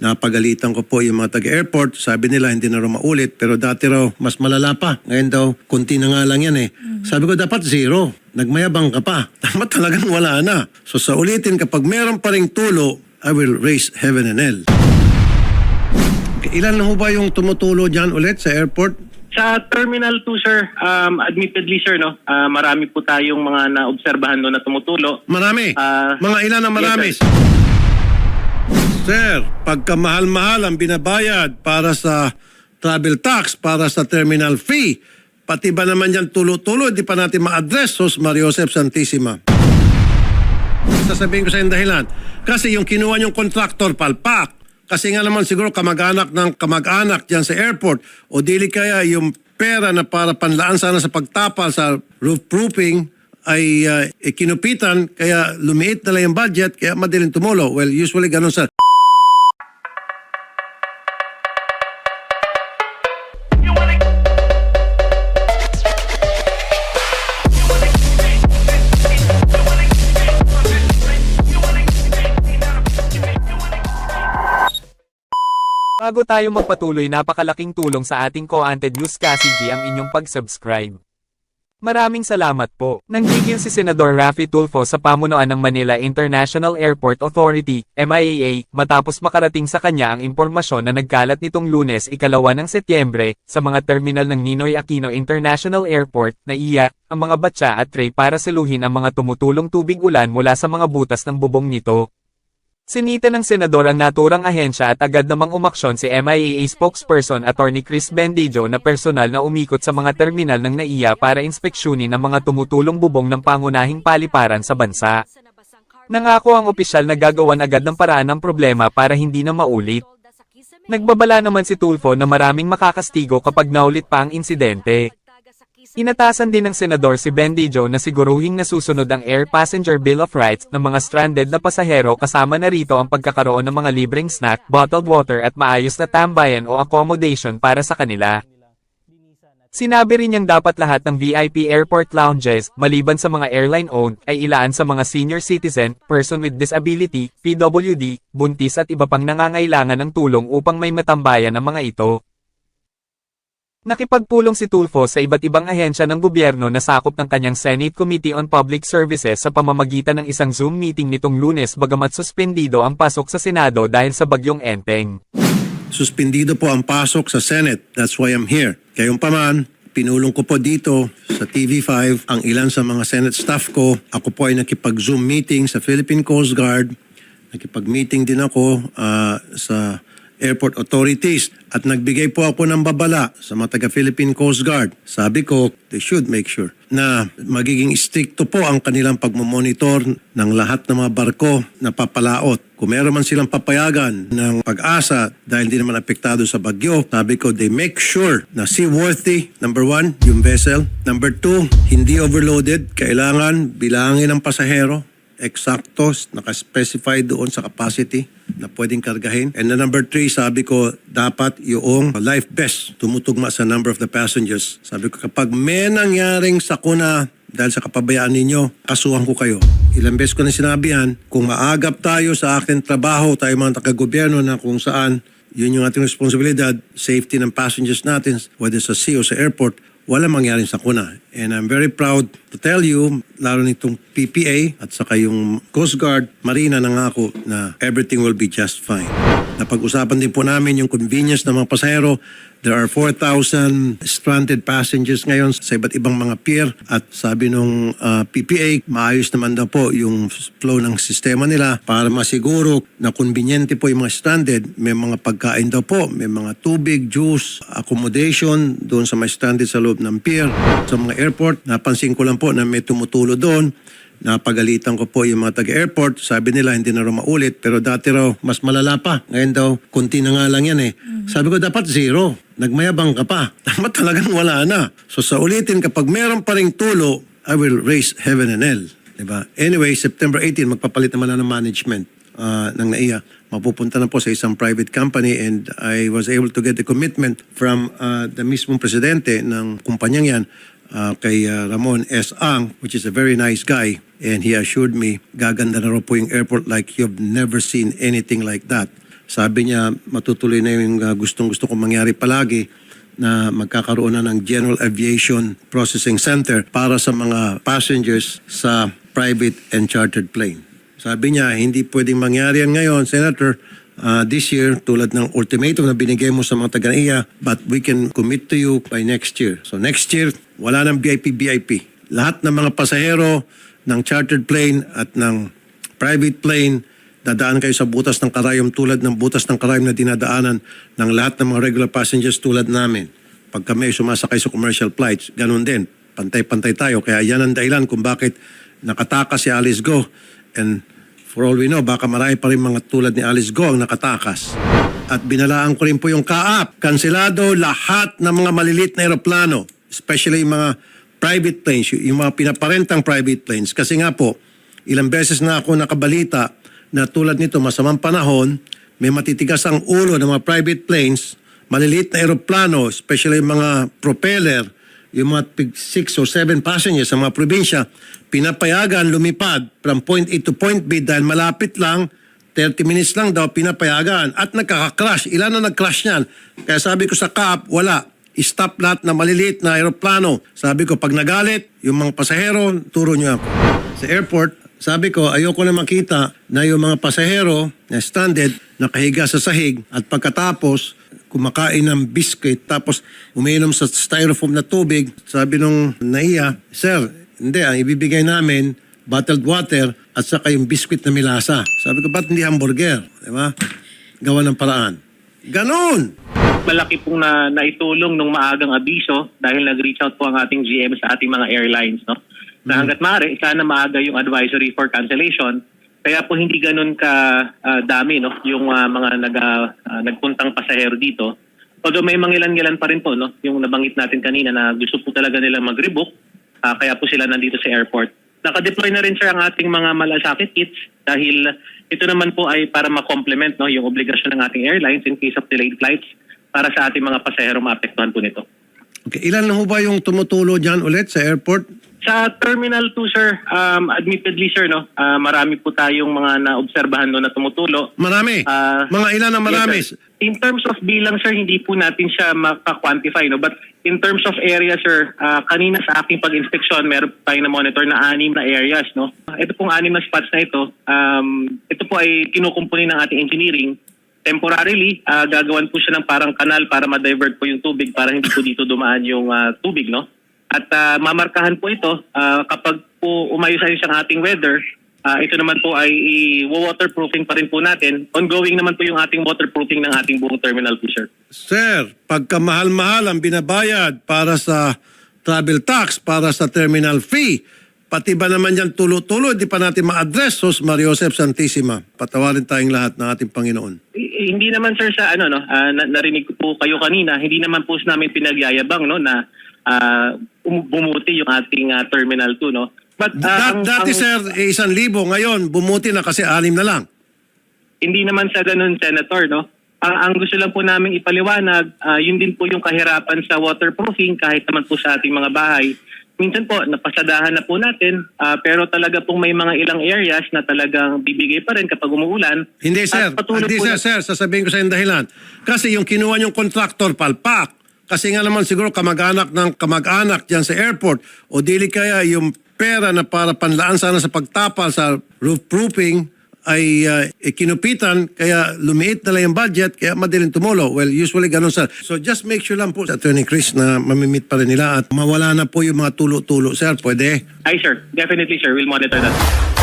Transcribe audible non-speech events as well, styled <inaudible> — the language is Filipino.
Napagalitan ko po yung mga taga-airport. Sabi nila hindi na raw maulit pero dati raw mas malala pa. Ngayon daw, kunti na nga lang yan eh. Sabi ko dapat zero. Nagmayabang ka pa. <laughs> Tama talagang wala na. So sa ulitin, kapag meron pa ring tulo, I will raise heaven and hell. Okay, Ilan na ho ba yung tumutulo dyan ulit sa airport? Sa Terminal 2, sir, um, admittedly, sir, no, ah, marami po tayong mga naobserbahan doon na tumutulo. Marami. Ah, mga ilan ang marami? yes, Sir, pagka mahal-mahal ang binabayad para sa travel tax, para sa terminal fee, pati ba naman yan tulo-tulo, di pa natin ma-address, Sos Mario Josep Santissima. Sasabihin ko sa yung dahilan. Kasi yung kinuha yung contractor, palpak. Kasi nga naman siguro kamag-anak ng kamag-anak dyan sa airport o dili kaya yung pera na para panlaan sana sa pagtapal sa roof proofing ay uh, ikinupitan kaya lumiit na lang yung budget kaya madaling tumulo. Well, usually ganun sa Bago tayo magpatuloy napakalaking tulong sa ating co-anted news G ang inyong pag-subscribe. Maraming salamat po. Nanggigil si Senador Raffy Tulfo sa pamunuan ng Manila International Airport Authority, MIAA, matapos makarating sa kanya ang impormasyon na nagkalat nitong lunes ikalawa ng Setyembre, sa mga terminal ng Ninoy Aquino International Airport, na iya, ang mga batya at tray para siluhin ang mga tumutulong tubig ulan mula sa mga butas ng bubong nito. Sinita ng senador ang naturang ahensya at agad namang umaksyon si MIAA spokesperson Attorney Chris Bendijo na personal na umikot sa mga terminal ng NAIA para inspeksyonin ang mga tumutulong bubong ng pangunahing paliparan sa bansa. Nangako ang opisyal na gagawan agad ng paraan ng problema para hindi na maulit. Nagbabala naman si Tulfo na maraming makakastigo kapag naulit pa ang insidente. Inatasan din ng senador si Bendijo na siguruhing nasusunod ang Air Passenger Bill of Rights ng mga stranded na pasahero kasama na rito ang pagkakaroon ng mga libreng snack, bottled water at maayos na tambayan o accommodation para sa kanila. Sinabi rin niyang dapat lahat ng VIP airport lounges, maliban sa mga airline-owned, ay ilaan sa mga senior citizen, person with disability, PWD, buntis at iba pang nangangailangan ng tulong upang may matambayan ang mga ito. Nakipagpulong si Tulfo sa iba't ibang ahensya ng gobyerno na sakop ng kanyang Senate Committee on Public Services sa pamamagitan ng isang Zoom meeting nitong lunes bagamat suspendido ang pasok sa Senado dahil sa bagyong Enteng. suspendido po ang pasok sa Senate. That's why I'm here. Kayong paman, pinulong ko po dito sa TV5 ang ilan sa mga Senate staff ko. Ako po ay nakipag-Zoom meeting sa Philippine Coast Guard. Nakipag-meeting din ako ah, sa airport authorities at nagbigay po ako ng babala sa mga taga-Philippine Coast Guard. Sabi ko, they should make sure na magiging stricto po ang kanilang pagmamonitor ng lahat ng mga barko na papalaot. Kung meron man silang papayagan ng pag-asa dahil hindi naman apektado sa bagyo, sabi ko, they make sure na seaworthy, number one, yung vessel. Number two, hindi overloaded. Kailangan bilangin ng pasahero eksakto, nakaspecify doon sa capacity na pwedeng kargahin. And the number three, sabi ko, dapat yung life vest tumutugma sa number of the passengers. Sabi ko, kapag may nangyaring sakuna dahil sa kapabayaan ninyo, kasuhan ko kayo. Ilang beses ko na sinabi yan, kung maagap tayo sa akin trabaho, tayo mga taga-gobyerno na kung saan yun yung ating responsibilidad, safety ng passengers natin, whether sa sea o sa airport, wala mangyaring sakuna. And I'm very proud to tell you, lalo nitong PPA at saka yung Coast Guard, Marina nangako na everything will be just fine. Napag-usapan din po namin yung convenience ng mga pasahero. There are 4,000 stranded passengers ngayon sa iba't ibang mga pier at sabi nung uh, PPA, maayos naman daw po yung flow ng sistema nila para masiguro na conveniente po yung mga stranded. May mga pagkain daw po, may mga tubig, juice, accommodation doon sa mga stranded sa loob ng pier. Sa mga airport, napansin ko lang po na may tumutulo doon. Napagalitan ko po yung mga taga-airport. Sabi nila hindi na raw maulit pero dati raw mas malala pa. Ngayon daw, konti na nga lang yan eh. Sabi ko dapat zero. Nagmayabang ka pa. <laughs> Tama talagang wala na. So sa ulitin, kapag meron pa ring tulo, I will raise heaven and hell. Diba? Anyway, September 18, magpapalit naman na ng management uh, ng NAIA. Mapupunta na po sa isang private company and I was able to get the commitment from uh, the mismong presidente ng kumpanyang yan uh, kay uh, Ramon S. Ang, which is a very nice guy. And he assured me, gaganda na raw po yung airport like you've never seen anything like that. Sabi niya, matutuloy na yung uh, gustong-gusto kong mangyari palagi na magkakaroon na ng General Aviation Processing Center para sa mga passengers sa private and chartered plane. Sabi niya, hindi pwedeng mangyari yan ngayon, Senator, uh, this year, tulad ng ultimatum na binigay mo sa mga taga but we can commit to you by next year. So next year, wala ng VIP-VIP. Lahat ng mga pasahero ng chartered plane at ng private plane, dadaan kayo sa butas ng karayom tulad ng butas ng karayom na dinadaanan ng lahat ng mga regular passengers tulad namin. Pag kami ay sumasakay sa commercial flights, ganun din. Pantay-pantay tayo. Kaya yan ang dahilan kung bakit nakatakas si Alice Go. And for all we know, baka marami pa rin mga tulad ni Alice Go ang nakatakas. At binalaan ko rin po yung kaap. Kansilado lahat ng mga malilit na aeroplano, especially yung mga private planes, yung mga pinaparentang private planes. Kasi nga po, ilang beses na ako nakabalita na tulad nito, masamang panahon, may matitigas ang ulo ng mga private planes, maliliit na aeroplano, especially yung mga propeller, yung mga 6 or 7 passengers sa mga probinsya, pinapayagan lumipad from point A to point B dahil malapit lang, 30 minutes lang daw pinapayagan at nagkaka-crash. Ilan na nag-crash niyan? Kaya sabi ko sa CAP, wala. Stop lahat na maliliit na aeroplano. Sabi ko, pag nagalit, yung mga pasahero, turo niyo ako. Sa airport, sabi ko, ayoko na makita na yung mga pasahero na stranded, nakahiga sa sahig at pagkatapos, kumakain ng biscuit tapos umiinom sa styrofoam na tubig. Sabi nung naiya, Sir, hindi, ang ibibigay namin, bottled water at saka yung biscuit na milasa. Sabi ko, ba't hindi hamburger? Di ba? Gawa ng paraan. Ganon! malaki pong na, naitulong nung maagang abiso dahil nag-reach out po ang ating GM sa ating mga airlines. No? Na hanggat maaari, sana maaga yung advisory for cancellation. Kaya po hindi ganun ka ah, dami no? yung ah, mga nag, ah, nagpuntang pasahero dito. Although may mangilan-ngilan pa rin po, no? yung nabanggit natin kanina na gusto po talaga nila mag-rebook, ah, kaya po sila nandito sa airport. Naka-deploy na rin sir ang ating mga malasakit kits dahil ito naman po ay para ma-complement no, yung obligasyon ng ating airlines in case of delayed flights para sa ating mga pasahero maapektuhan po nito. Okay, ilan na ho ba yung tumutulo dyan ulit sa airport? Sa Terminal 2, sir, um, admittedly, sir, no, ah, marami po tayong mga naobserbahan no, na tumutulo. Marami. Ah, mga ilan ang marami? Yes, sir. in terms of bilang, sir, hindi po natin siya maka-quantify. No? But in terms of area, sir, ah, kanina sa aking pag-inspeksyon, meron tayong na-monitor na anim na areas. No? Ito pong anim na spots na ito, um, ito po ay kinukumpuni ng ating engineering. Temporarily, ah, gagawan po siya ng parang kanal para ma-divert po yung tubig para hindi po dito dumaan yung ah, tubig. No? At ah, mamarkahan po ito ah, kapag po umayos-ayos ang ating weather, ah, ito naman po ay i-waterproofing pa rin po natin. Ongoing naman po yung ating waterproofing ng ating buong terminal po, sir. Sir, pagka mahal-mahal ang binabayad para sa travel tax, para sa terminal fee, pati ba naman yan tulo-tulo, hindi pa natin ma-address, Sos Mario Josep Santissima. Patawarin tayong lahat ng ating Panginoon. I- hindi naman sir sa ano no, na- narinig ko po kayo kanina, hindi naman po namin pinagyayabang no na ah, um- bumuti yung ating ah, terminal 2 no. But ah, Dat- ang- dati ang- sir, eh, isang libo. Ngayon, bumuti na kasi anim na lang. hindi naman sa ganun senator no. Ang, ang gusto lang po namin ipaliwanag, ah, yun din po yung kahirapan sa waterproofing kahit naman po sa ating mga bahay. Minsan po napasadahan na po natin ah, pero talaga pong may mga ilang areas na talagang bibigay pa rin kapag umuulan. Hindi sir, patuloy hindi po sir, na- sir, sasabihin ko sa yung dahilan. Kasi yung kinuha yung contractor, palpak. Kasi nga naman siguro kamag-anak ng kamag-anak dyan sa airport o dili kaya yung pera na para panlaan sana sa pagtapal sa roof ay uh, kinupitan kaya lumiit na lang yung budget kaya madaling tumulo. Well, usually ganun sir. So just make sure lang po sa Attorney Chris na mamimit pa rin nila at mawala na po yung mga tulo-tulo. Sir, pwede? Ay sir, definitely sir, we'll monitor that.